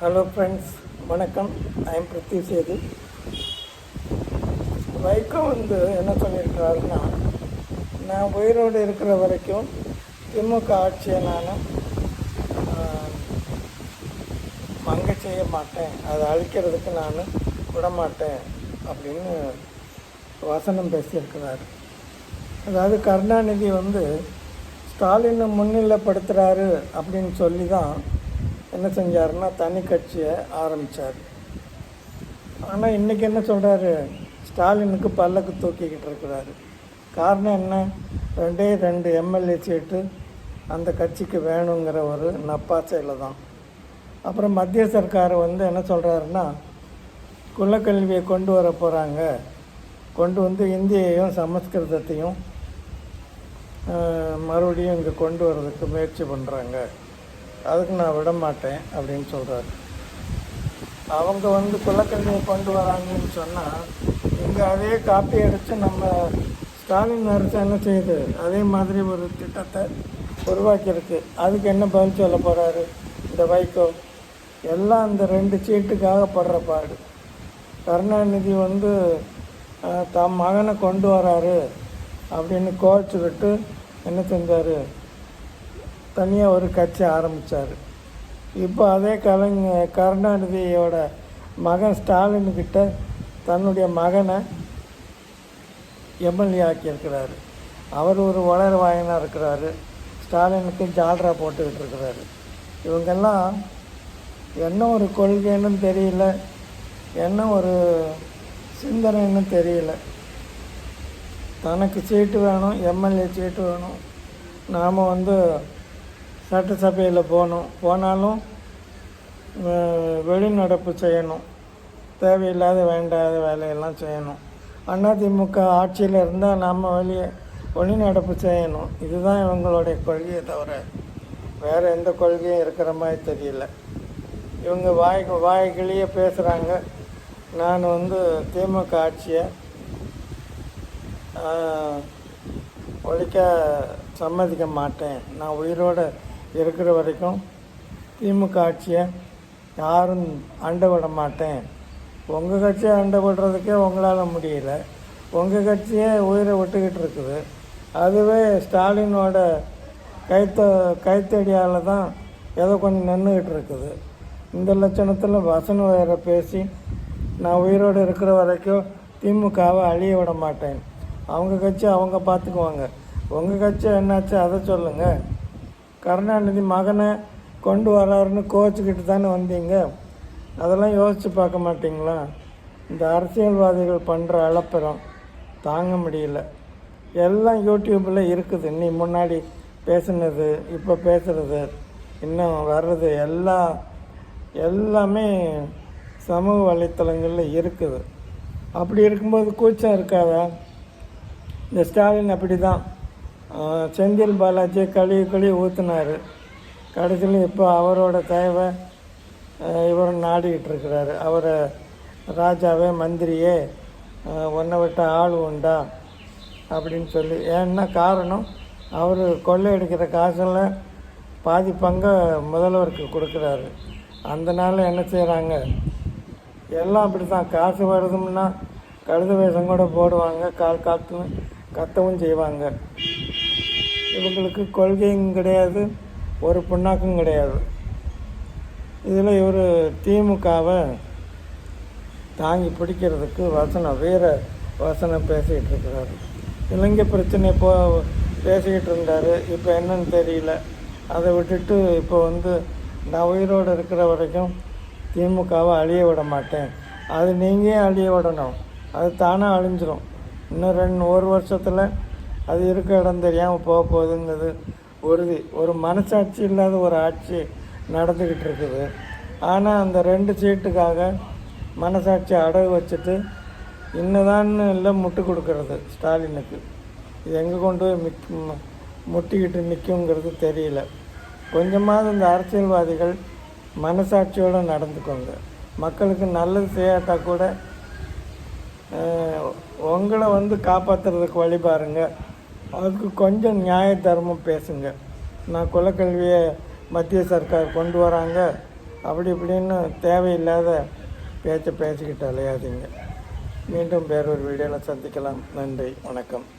Hello friends வணக்கம். I'm பிருத்தி Sethu Vaiko வந்து என்ன சொல்லியிருக்கிறாருன்னா நான் உயிரோடு இருக்கிற வரைக்கும் திமுக ஆட்சியை நான் மங்க செய்ய மாட்டேன். அதை அழிக்கிறதுக்கு நான் விட மாட்டேன் அப்படின்னு வசனம் பேசியிருக்கிறார். அதாவது கருணாநிதி வந்து ஸ்டாலினை முன்னிலைப்படுத்துகிறாரு அப்படின்னு சொல்லி தான் என்ன செஞ்சாருன்னா தனி கட்சியை ஆரம்பித்தார் ஆனால் இன்றைக்கி என்ன சொல்கிறாரு ஸ்டாலினுக்கு பல்லக்கு தூக்கிக்கிட்டு இருக்கிறாரு. காரணம் என்ன? ரெண்டே ரெண்டு எம்எல்ஏ சீட்டு அந்த கட்சிக்கு வேணுங்கிற ஒரு நப்பாசையில் தான். அப்புறம் மத்திய சர்க்கார் வந்து என்ன சொல்கிறாருன்னா குலக்கல்வியை கொண்டு வர போகிறாங்க கொண்டு வந்து இந்தியையும் சமஸ்கிருதத்தையும் மறுபடியும் இங்கே கொண்டு வர்றதுக்கு முயற்சி பண்ணுறாங்க அதுக்கு நான் விட மாட்டேன் அப்படின்னு சொல்கிறாரு அவங்க வந்து குலக்கல்வியை கொண்டு வராங்கன்னு சொன்னால் இங்கே அதே காப்பி அடித்து நம்ம ஸ்டாலின் அரசு என்ன செய்யுது? அதே மாதிரி ஒரு திட்டத்தை உருவாக்கியிருக்கு. அதுக்கு என்ன பதில் சொல்ல போகிறாரு இந்த வைகோ. எல்லாம் அந்த ரெண்டு சீட்டுக்காக படுற பாடு. கருணாநிதி வந்து தம் மகனை கொண்டு வராரு அப்படின்னு கோச்சுக்கிட்டு என்ன செஞ்சார்? தனியாக ஒரு கட்சி ஆரம்பித்தார் இப்போ அதே கலைஞ கருணாநிதியோட மகன் ஸ்டாலின்கிட்ட தன்னுடைய மகனை எம்எல்ஏ ஆக்கியிருக்கிறாரு. அவர் ஒரு வளர வாயனாக இருக்கிறாரு. ஸ்டாலினுக்கு ஜால்ரா போட்டுக்கிட்டு இருக்கிறாரு. இவங்கெல்லாம் என்ன ஒரு கொள்கைன்னு தெரியல. என்ன ஒரு சிந்தனைன்னு தெரியல. தனக்கு சீட்டு வேணும் எம்எல்ஏ சீட்டு வேணும். நாம் வந்து சட்டசபையில் போகணும். போனாலும் வெளிநடப்பு செய்யணும். தேவையில்லாத வேண்டாத வேலையெல்லாம் செய்யணும். அதிமுக ஆட்சியில் இருந்தால் நாம் வெளியே வெளிநடப்பு செய்யணும். இதுதான் இவங்களுடைய கொள்கையை தவிர வேறு எந்த கொள்கையும் இருக்கிற மாதிரி தெரியல. இவங்க வாய் வாய்கிலேயே பேசுகிறாங்க நான் வந்து திமுக ஆட்சியை ஒழிக்க சம்மதிக்க மாட்டேன். நான் உயிரோடு இருக்கிற வரைக்கும் திமுக ஆட்சியை யாரும் அண்ட விட மாட்டேன். உங்கள் கட்சியை அண்டை விடுறதுக்கே உங்களால் முடியல. உங்கள் கட்சியே உயிரை விட்டுக்கிட்டு இருக்குது. அதுவே ஸ்டாலினோட கைத்த கைத்தடியால் தான் ஏதோ கொஞ்சம் நின்றுக்கிட்டு இருக்குது. இந்த லட்சணத்தில் வசனம் வேற பேசி நான் உயிரோடு இருக்கிற வரைக்கும் திமுகவை அழிய விட மாட்டேன். அவங்க கட்சி அவங்க பார்த்துக்குவாங்க. உங்கள் கட்சி என்னாச்சு அதை சொல்லுங்கள் கருணாநிதி மகனை கொண்டு வராருன்னு கோச்சிக்கிட்டு தானே வந்தீங்க? அதெல்லாம் யோசித்து பார்க்க மாட்டிங்களா? இந்த அரசியல்வாதிகள் பண்ணுற அலப்பறம் தாங்க முடியல. எல்லாம் யூடியூப்பில் இருக்குது. நீ முன்னாடி பேசுனது இப்போ பேசுகிறது இன்னும் வர்றது எல்லாம் எல்லாமே சமூக வலைத்தளங்களில் இருக்குது. அப்படி இருக்கும்போது கூச்சம் இருக்காதா? இந்த ஸ்டாலின் அப்படி தான் செந்தில் பாலாஜி கழுவி கழுவி ஊற்றினார் கடைசியில் இப்போ அவரோட தேவை இவர் நாடிக்கிட்டு இருக்கிறாரு. அவரை ராஜாவே மந்திரியே ஒன்றை விட்ட ஆள் உண்டா? அப்படின்னு சொல்லி. ஏன்னா காரணம் அவர் கொள்ளையடிக்கிற காசில் பாதி பங்கை முதல்வருக்கு கொடுக்குறாரு. அந்த என்ன செய்கிறாங்க எல்லாம் அப்படி தான் காசு வருதுன்னா கழுத வேஷம் கூட போடுவாங்க. கால் காத்துன்னு கத்தவும் செய்வாங்க. இவங்களுக்கு கொள்கையும் கிடையாது ஒரு புண்ணாக்கும் கிடையாது. இதில் இவர் திமுகவை தாங்கி பிடிக்கிறதுக்கு வசனம் வீர வசனம் பேசிகிட்டு இருக்கிறாரு. இலங்கை பிரச்சனை இப்போ பேசிக்கிட்டு இருந்தார் இப்போ என்னன்னு தெரியல. அதை விட்டுட்டு இப்போ வந்து நான் உயிரோடு இருக்கிற வரைக்கும் திமுகவை அழிய விட மாட்டேன். அது நீங்கள் அழிய விடணும்? அது தானாக அழிஞ்சிரும். இன்னும் ரெண்டு ஒரு வருஷத்தில் அது இருக்க இடம் தெரியாமல் போக போகுதுங்கிறது உறுதி. ஒரு மனசாட்சி இல்லாத ஒரு ஆட்சி நடந்துக்கிட்டு இருக்குது. ஆனால் அந்த ரெண்டு சீட்டுக்காக மனசாட்சி அடகு வச்சுட்டு இன்னதான்னு இல்லை முட்டு கொடுக்கறது ஸ்டாலினுக்கு. இது எங்கே கொண்டு போய் மிக் முட்டிக்கிட்டு நிற்குங்கிறது தெரியல. கொஞ்சமாவது இந்த அரசியல்வாதிகள் மனசாட்சியோடு நடந்துக்கோங்க. மக்களுக்கு நல்லது செய்யாட்டா கூட உங்களை வந்து காப்பாற்றுறதுக்கு வழி பாருங்கள் அதுக்கு கொஞ்சம் நியாய தர்மம் பேசுங்க. நான் குலக்கல்வியை மத்திய சர்க்கார் கொண்டு வராங்க. அப்படி இப்படின்னு தேவையில்லாத பேச்சை பேசிக்கிட்டு அலையாதீங்க. மீண்டும் வேறொரு வீடியோவில் சந்திக்கலாம். நன்றி. வணக்கம்.